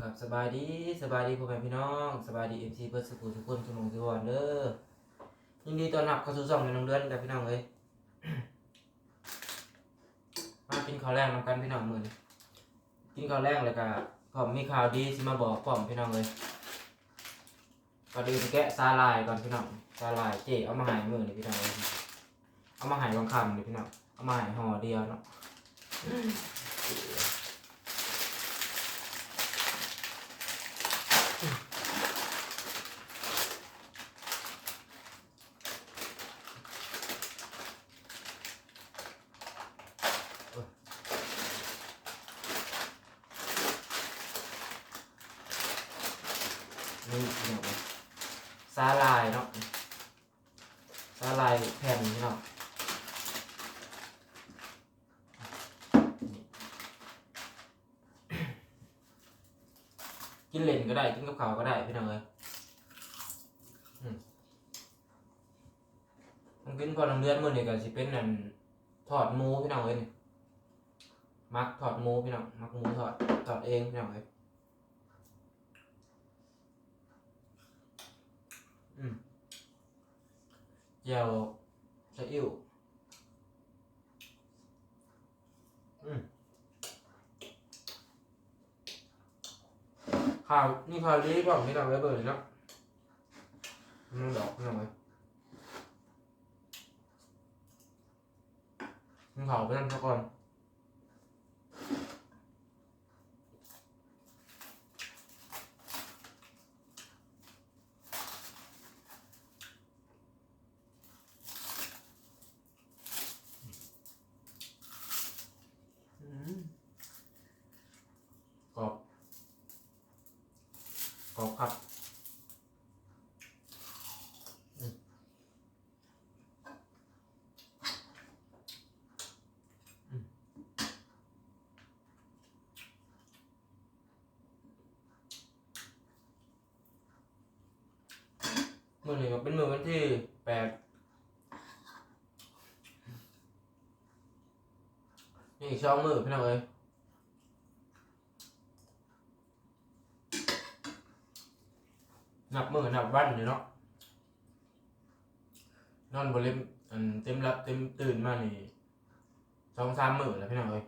ครับสบายดีสบายดีพ่อแม่พี่น้องสบายดีเอ็มซีเพื่อสุขุทุกคนสมองสุวรรณเด้อยินดีต้อนรับเข้าสู่ช่องในโรงเรียนกับพี่น้องเลยมากินข้าวแรงนำกันพี่น้องมือนกินข้าวแรงแล้วก็ผมมีข่าวดีสิมาบอกผมพี่น้องเลยก่อนอื่นแกะซาลายก่อนพี่น้องซาลายเจ๊เอามาหายมือนี่พี่น้องเอามาหายบางคำนี่พี่น้องเอามาหายห่อเดียวเนาะ นี่พี่น้องเลยซาลายเนาะซาลายแผ่นพี่น้อง กินเล่นก็ได้กินกับข้าวก็ได้พี่น้องเลยอืมมันกินก่อนโรงเรียนมื้อนี้ก็สิเป็นนั่นทอดหมูพี่น้องเอ้ยนี่มักทอดหมูพี่น้องมักหมูทอดทอดเองพี่น้องเอ้ยอืมเจียวใส่อิ่ว ข่าวนี่ข่าวดีบอกไม่ต้องไว้เบอร์เนาะมันดอกไม่ต้องไว้มันเผาไปนั่นซะก่อนอืมกรอบกรอบครับอืมอืม มือหนึ่งก็เป็นมือวันที่แปดนี่ช่องมือพี่น้องเอ้ยนับมือนับวันอยู่เนาะนอนบริเวอันเต็มรับเต็มตื่นมานี่สองสามมือแล้วพี่น้องเอ้ย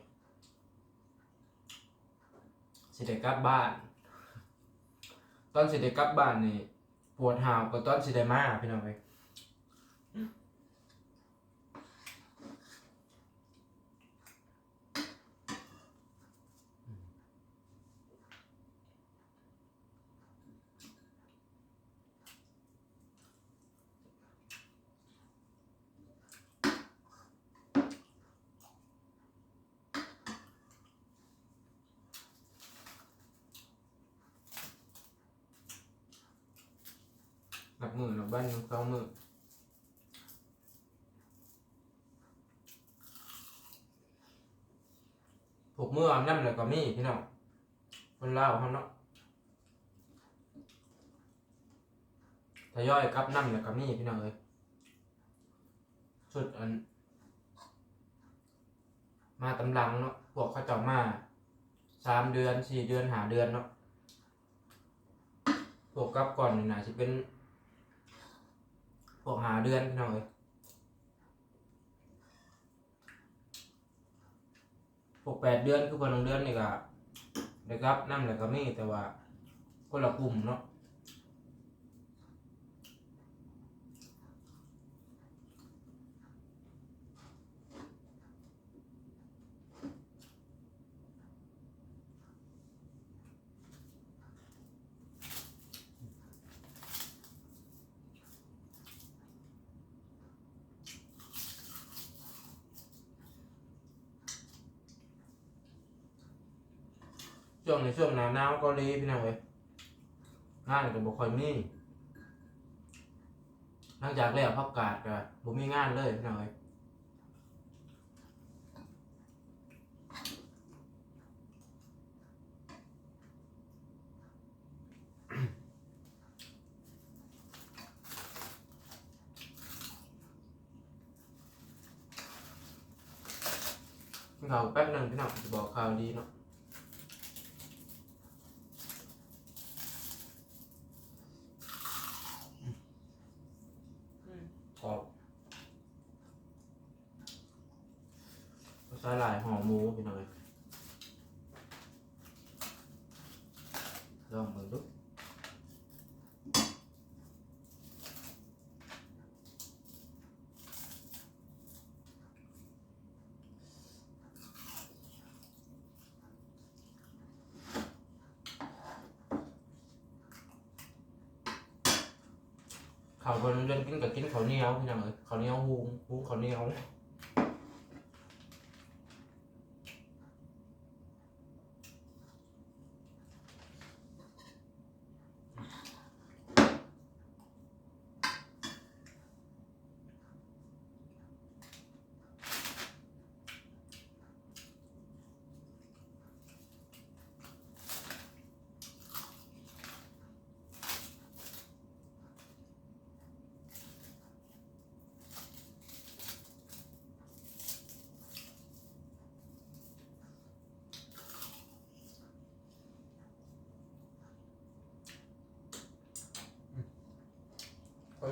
สิได้กลับบ้าน ตอนสิได้กลับบ้านนี่ ปวดหาวก็ตอนสิได้มาพี่น้องเอ้ย หักมือหนักบ้านสองมือผูกมืออาบน้ำแล้วก็มีพี่น้องคนเล่าวเขาเนาะทยอยกลับน้ำแล้วก็มีพี่น้องเอ้ยชุดอัน มาตำลังเนาะพวกเขาเจ้ามาสามเดือนสี่เดือนหาเดือนเนาะพวกกลับก่อนนี่นะสิเป็น พวกหาเดือนพี่น้องเอ้ยพวกแปดเดือนคือพอลงเดือนนี่ก็ได้รับนั่นแหละก็มีแต่ว่าคนละกลุ่มเนาะ ช่วงในช่วงหนาวหนาวเก็รีพี่น้องเอ้ยงานก็บ่ค่อยมีหลังจากแล้วพักกาดก็บ่มีงานเลยพี่น้องเอ้ยกินข้าแป๊บหนึงพี่น้องจะบอกข่าวดีเนาะ สาหร่ายห่อหมูพี่น้องเอ้ยลองมือดูเขาวคนเดินกินกับกินข้าวเหนียวพี่น้องเอ้ยข้าวเหนียวหุงหุงข้าวเหนียว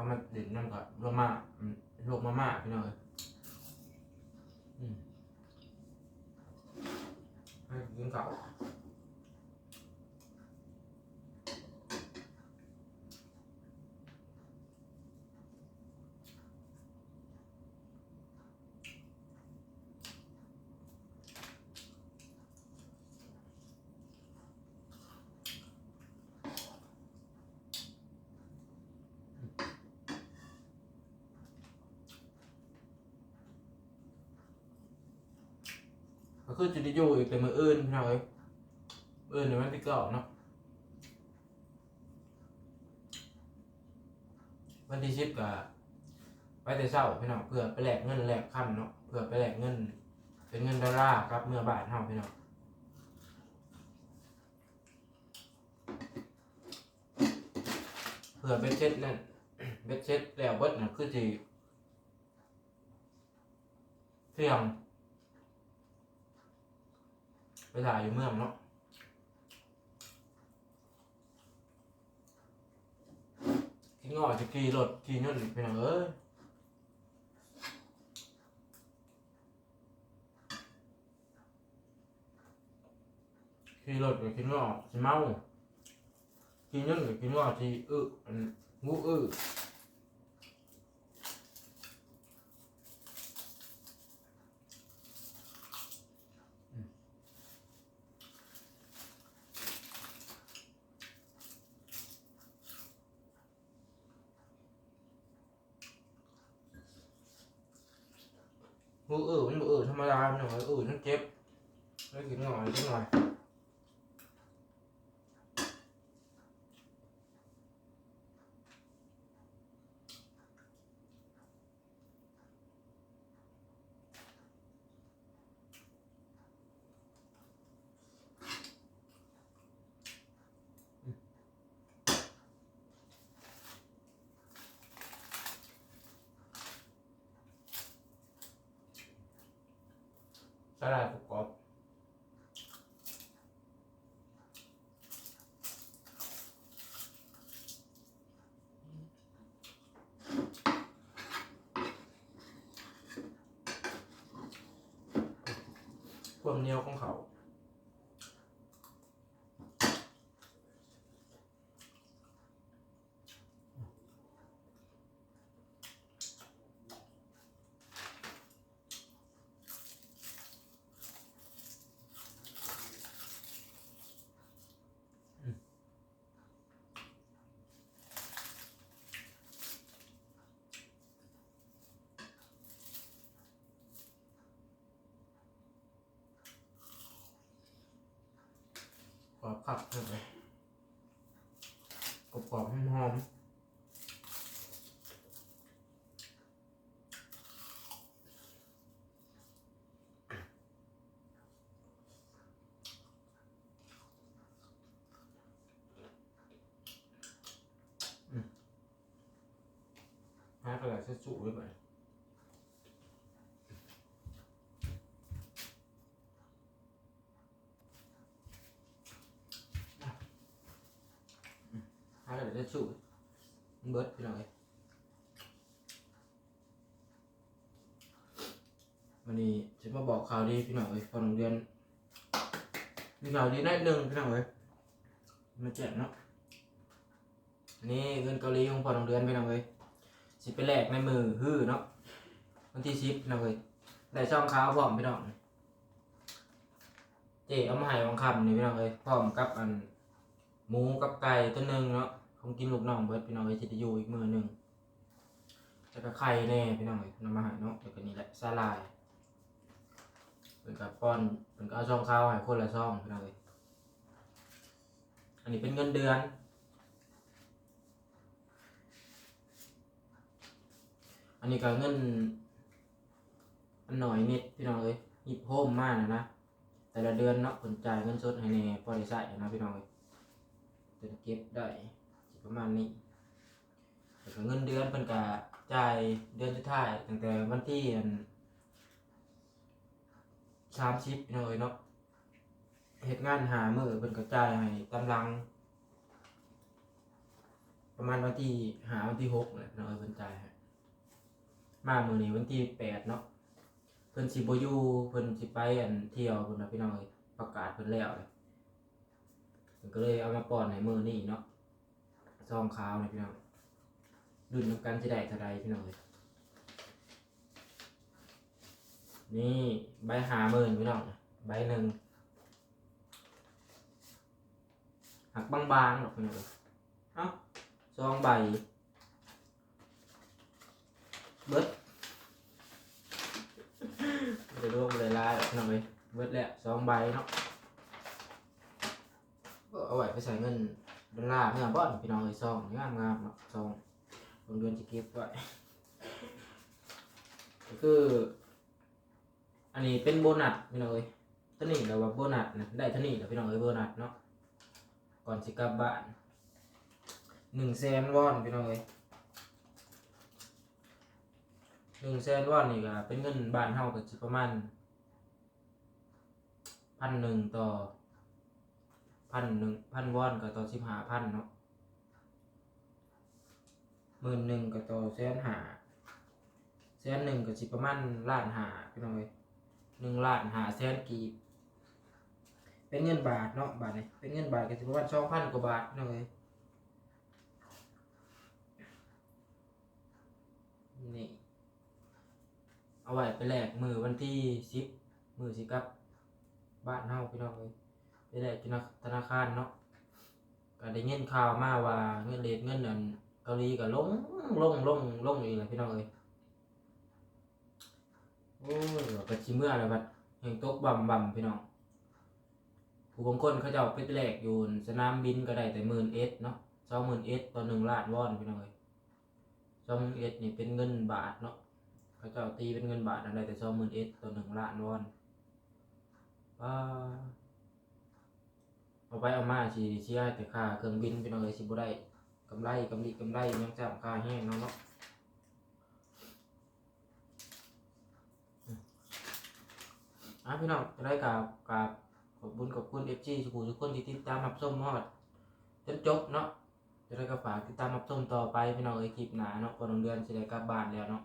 ามาเด่นนั่นก็ลวกม่าอืมลวกมาม่าพี่น้องเอ้ยอืมให้กินข้าว ก็ คือจะได้อยู่อีกแต่มืออื่นพี่น้องเอ้ยมื้ออื่นในวันที่เก้าเนาะวันที่สิบก็ไปแต่เช้าพี่น้องเพื่อไปแลกเงินแลกคำเนาะเพื่อไปแลกเงิน เป็นเงินดอลลาร์ครับเมื่อบาทเท่าพี่น้องเพื่อเบ็ดเช็ดนั่นเบ็ดเช็ดแล้วเบิดน่ะคือจีเที่ยง ไปถ่ายอยู่เมืองเนาะกินงอจะขี่รถขี่ยนต์ไปหน่อยเอ้ยขี่รถกับกินงอสิเมาขี่ยนต์กับกินงอสิอึอั นงูอึงูอึมันบ่อึธรรมดาพี่น้องเอ้ยอึนั่นเจ็บแล้วกินงอนิดหน่อย ส ลายประกอบความเหนียวของเขา กรอบครับเลยกรอบกรอบๆหอมๆอืมหากระดาษเช็ดสูด้วยไปหากระดาษ เช็ดสูมันเบิดพี่น้องเอ้ยวันนี้จะมาบอกข่าวดีพี่น้องเอ้ยพอโรงเรียนมีข่าวดีนิดนึงพี่น้องเอ้ยมาแจ้งเนาะนี่เงินเกาหลีของพอโรงเรียนพี่น้องเอ้ยสิไปแลกในมือฮื้อเนาะวันที่สิบพี่น้องเอ้ยได้ช่องขาวพร้อมพี่น้องเจ๊เอามาให้วังคำนี่พี่น้องเอ้ยพร้อมกับอันหมูกับไก่ตัวหนึ่งเนาะ ของกินลูกน้องเบิดพี่น้องเอ้ยสิจะอยู่อีกมือหนึ่งแล้วก็ไข่แน่พี่น้องเอ้ยนำมาให้เนาะแล้วก็นี่แหละสาลายเป็นกับป้อนเป็นก็เอาช่องข้าวให้คนละช่องพี่น้องเอ้ยอันนี้เป็นเงินเดือนอันนี้ก็เงินอันหน่อยนิดพี่น้องเอ้ยหยิบโฮมมากนะนะแต่ละเดือนเนาะผลจ่ายเงินสดให้ในพอได้ใช้นะพี่น้องเอ้ยจะเก็บได้ ประมาณนี้แล้วก็เงินเดือนเป็นกะจ่ายเดือนสุดท้ายตั้งแต่วันที่สามสิบพี่น้องเอ้ยเนาะเหตุงานหามือเป็นกระจายให้ตำลัง ประมาณวันที่หาวันที่หกเลยพี่น้องเป็นจ่ายให้มามือนี้วันที่แปดเนาะเพิ่นสิบอยู่เพิ่นสิไปอันเที่ยวเพิ่นนะพี่น้องเอ้ยประกาศเพิ่นแล้วเลยก็เลยเอามาป้อนให้มือนี้เนาะ ซองขาวนี่พี่น้องรุ่นนำกันจะได้เท่าใดพี่น้องเอ้ยนี่ใบหาหมื่นพี่น้องใบหนึ่งหักบางๆหรอกพี่น้องเอ้ยเอ้าซองใบเบิดจะรวมเลยลายหน่องเลยเบิดแหละสองใบเนาะเอาไว้ไปใส่เงิน ดอลลาร์เมื่อบ่อนพี่น้องเลยซองงามงามๆเนาะซองโรงเรียนจะเก็บไว้ก็คือ อันนี้เป็นโบนัสพี่น้องเอ้ยท่านี่เราว่าโบนัสนะได้ท่านี่แหละพี่น้องเอ้ยโบนัสเนาะก่อนสิกลับบ้านหนึ่งแสนวอนพี่น้องเอ้ยหนึ่งแสนวอนนี่ก็เป็นเงินบ้านเฮาก็สิประมาณพันหนึ่งต่อ พันหนึ่งพันวอนก็ต่อสิบห้าพันเนาะหมื่นหนึ่งก็ต่อแสนห้าแสนหนึ่งก็สิประมาณล้านห้าพี่น้องเอ้ยหนึ่งล้านห้าแสนกีบเป็นเงินบาทเนาะบาทนี่เป็นเงินบาทก็สิประมาณสองพันกว่าบาทพี่น้องเอ้ยนี่เอาไว้ไปแลกมือวันที่สิบมือสิกับบ้านเฮาพี่น้องเลย ไปแลกที่ธนาคารเนาะก็ได้เงินข่าวมาว่าเงินเรทเงินอันเกาหลีก็ลงลงลงลงอีกแล้วพี่น้องเลยโอ้ยก็ชิเมื่อแล้วบัดแห่งตกบ่ำบ่ำพี่น้องผู้บางคนเขาจะเอาไปแลกอยู่สนามบินก็ได้แต่หมื่นเอสเนาะสองหมื่นเอสต่อหนึ่งล้านวอนพี่น้องเลยสองเอสนี่เป็นเงินบาทเนาะเขาจะเจ้าตีเป็นเงินบาทอะไรแต่สองหมื่นเอสต่อหนึ่งล้านวอนว้า เอาไปเอามาสิเชียแต่ค่าเครื่องบินเป็นอะไรสิบ่ได้กำไรกำไรกำไรยังจำค่าแห้งเนาะเนาะอะพี่น้องจะได้กับกับขอบคุญขอบคุณเอฟซีสุขุทุกคนที่ติดตามรับชมฮอดจนจบเนาะจะได้ก็ฝากติดตามรับชมต่อไปพี่น้องเอ้ยคลิปหนาเนาะพอโรงเรียนจะได้กลับบ้านแล้วเนาะ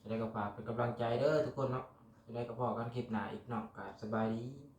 จะได้ก็ฝากเป็นกำลังใจเด้อทุกคนเนาะจะได้ก็พอกันคลิปหน้าอีกเนาะกราบสบายดี